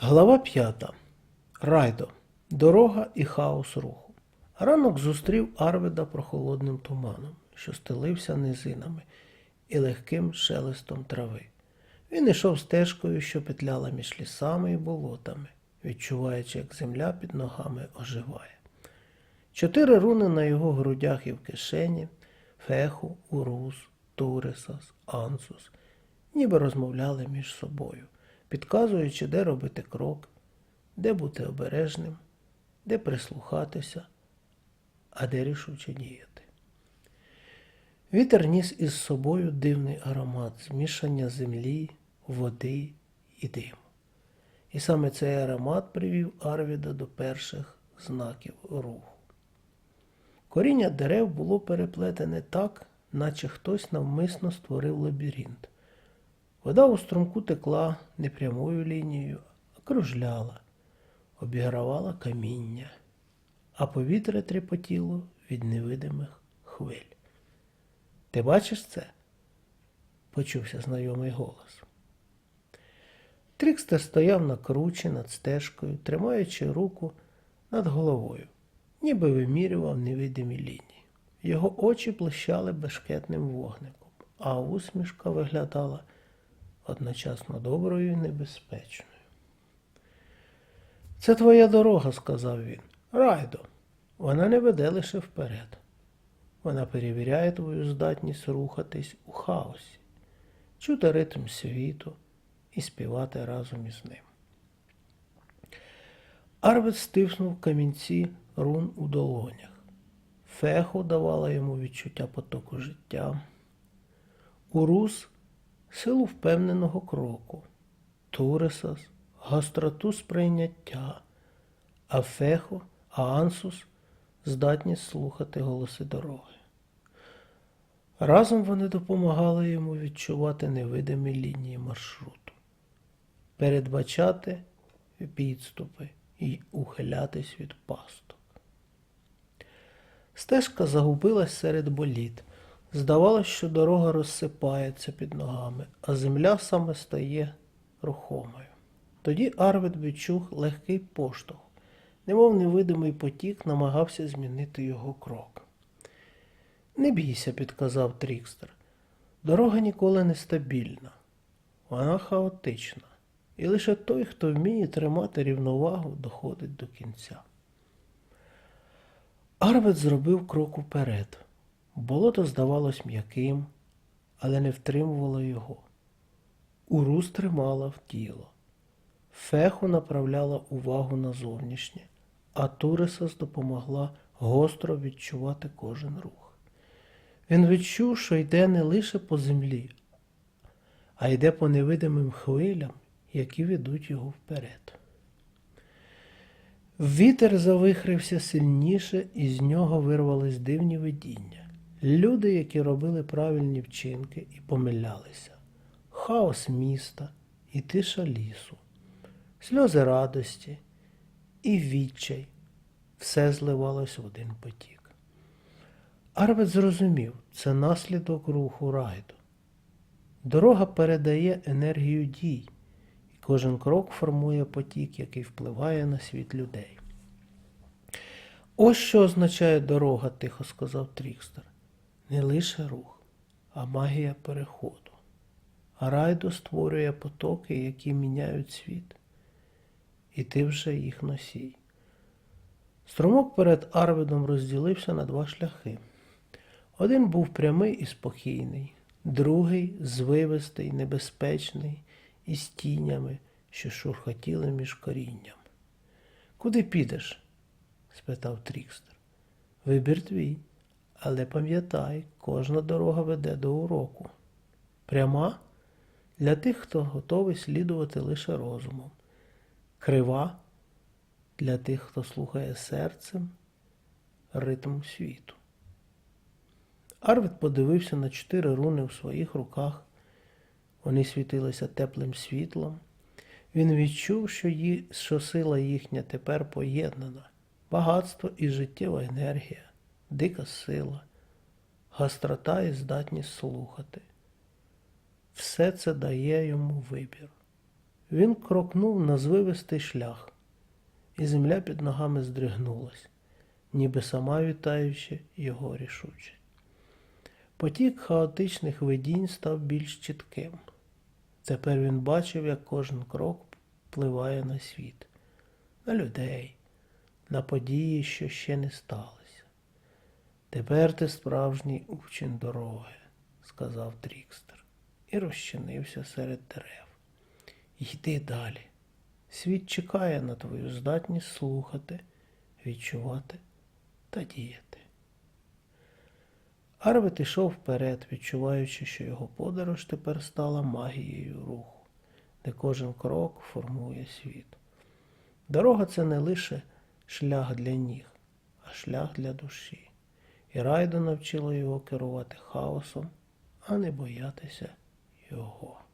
Глава п'ята. Райдо. Дорога і хаос руху. Ранок зустрів Арвіда прохолодним туманом, що стелився низинами і легким шелестом трави. Він ішов стежкою, що петляла між лісами і болотами, відчуваючи, як земля під ногами оживає. Чотири руни на його грудях і в кишені Феху, Урус, Туресас, Ансус, ніби розмовляли між собою, підказуючи, де робити крок, де бути обережним, де прислухатися, а де рішуче діяти. Вітер ніс із собою дивний аромат змішання землі, води і диму. І саме цей аромат привів Арвіда до перших знаків руху. Коріння дерев було переплетене так, наче хтось навмисно створив лабіринт. Вода у струмку текла не прямою лінією, а кружляла, обігравала каміння, а повітря трепотіло від невидимих хвиль. Ти бачиш це? почувся знайомий голос. Трікстер стояв на кручі над стежкою, тримаючи руку над головою, ніби вимірював невидимі лінії. Його очі блищали бешкетним вогником, а усмішка виглядала одночасно доброю і небезпечною. Це твоя дорога, сказав він. Райдо, вона не веде лише вперед. Вона перевіряє твою здатність рухатись у хаосі, чути ритм світу і співати разом із ним. Арвид стиснув камінці рун у долонях. Фехо давала йому відчуття потоку життя. Урус силу впевненого кроку, Туресас гостроту сприйняття, а Фехо, а Ансус здатність слухати голоси дороги. Разом вони допомагали йому відчувати невидимі лінії маршруту, передбачати підступи і ухилятись від пасток. Стежка загубилась серед боліт. Здавалось, що дорога розсипається під ногами, а земля саме стає рухомою. Тоді Арвід відчув легкий поштовх, немов невидимий потік намагався змінити його крок. Не бійся, підказав Трікстер. Дорога ніколи не стабільна, вона хаотична, і лише той, хто вміє тримати рівновагу, доходить до кінця. Арвид зробив крок уперед. Болото здавалось м'яким, але не втримувало його. Урус тримала в тіло. Феху направляла увагу на зовнішнє, а Туресас допомогла гостро відчувати кожен рух. Він відчув, що йде не лише по землі, а йде по невидимим хвилям, які ведуть його вперед. Вітер завихрився сильніше, і з нього вирвались дивні видіння. Люди, які робили правильні вчинки і помилялися, хаос міста і тиша лісу, сльози радості і відчай все зливалось в один потік. Арвед зрозумів, це наслідок руху райду. Дорога передає енергію дій, і кожен крок формує потік, який впливає на світ людей. Ось що означає дорога, тихо сказав Трікстер. Не лише рух, а магія переходу. Райдо створює потоки, які міняють світ. І ти вже їх носій. Струмок перед Арвидом розділився на два шляхи. Один був прямий і спокійний, другий звивистий, небезпечний, із тінями, що шурхотіли між корінням. Куди підеш? спитав Трікстер. Вибір твій, але пам'ятай, кожна дорога веде до уроку. Пряма для тих, хто готовий слідувати лише розумом. Крива для тих, хто слухає серцем ритм світу. Арвід подивився на чотири руни в своїх руках. Вони світилися теплим світлом. Він відчув, що, ї... що сила їхня тепер поєднана, багатство і життєва енергія, дика сила, гастрота і здатність слухати. Все це дає йому вибір. Він крокнув на звивистий шлях, і земля під ногами здригнулась, ніби сама вітаючи його рішуче. Потік хаотичних видінь став більш чітким. Тепер він бачив, як кожен крок впливає на світ, на людей, на події, що ще не сталися. Тепер ти справжній учень дороги, сказав Трікстер, і розчинився серед дерев. Йди далі. Світ чекає на твою здатність слухати, відчувати та діяти. Арвет ішов вперед, відчуваючи, що його подорож тепер стала магією руху, де кожен крок формує світ. Дорога це не лише шлях для ніг, а шлях для душі. І райда навчила його керувати хаосом, а не боятися його.